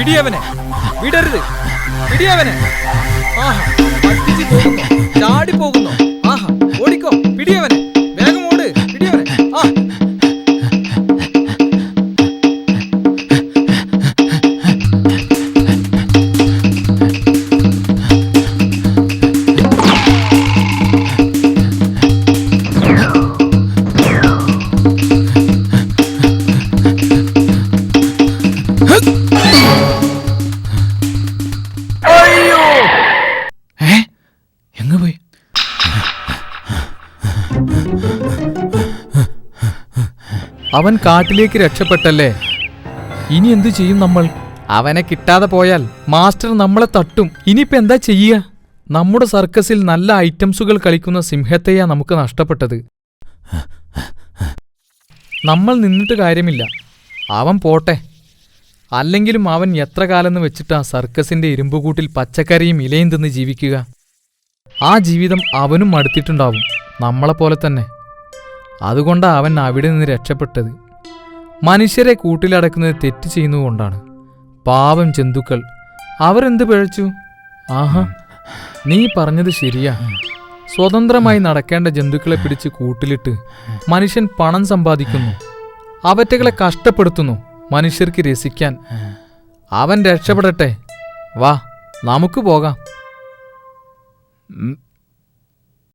പിടിയവനെ. വിടരുത്. വിടിയവനെ ആഹാ പറ്റിച്ച് അവൻ കാട്ടിലേക്ക് രക്ഷപ്പെട്ടല്ലേ? ഇനി എന്തു ചെയ്യും നമ്മൾ? അവനെ കിട്ടാതെ പോയാൽ മാസ്റ്റർ നമ്മളെ തട്ടും. ഇനിയിപ്പോ എന്താ ചെയ്യുക നമ്മുടെ സർക്കസിൽ നല്ല ഐറ്റംസുകൾ കളിക്കുന്ന സിംഹത്തെയാ നമുക്ക് നഷ്ടപ്പെട്ടത്. നമ്മൾ നിന്നിട്ട് കാര്യമില്ല. അവൻ പോട്ടെ. അല്ലെങ്കിലും അവൻ എത്ര കാലെന്ന് വെച്ചിട്ടാ സർക്കസിന്റെ ഇരുമ്പുകൂട്ടിൽ പച്ചക്കറിയും ഇലയും തിന്ന് ജീവിക്കുക. ആ ജീവിതം അവനും മടുത്തിട്ടുണ്ടാവും. നമ്മളെപ്പോലെ തന്നെ. അതുകൊണ്ടാ അവൻ അവിടെ നിന്ന് രക്ഷപ്പെട്ടത്. മനുഷ്യരെ കൂട്ടിലടക്കുന്നത് തെറ്റ് ചെയ്യുന്നതുകൊണ്ടാണ്. പാവം ജന്തുക്കൾ. അവരെന്ത് പിഴച്ചു? ആഹാ നീ പറഞ്ഞത് ശരിയാ. സ്വതന്ത്രമായി നടക്കേണ്ട ജന്തുക്കളെ പിടിച്ച് കൂട്ടിലിട്ട് മനുഷ്യൻ പണം സമ്പാദിക്കുന്നു. അവറ്റകളെ കഷ്ടപ്പെടുത്തുന്നു മനുഷ്യർക്ക് രസിക്കാൻ. അവൻ രക്ഷപ്പെടട്ടെ. വാ നമുക്ക് പോകാം.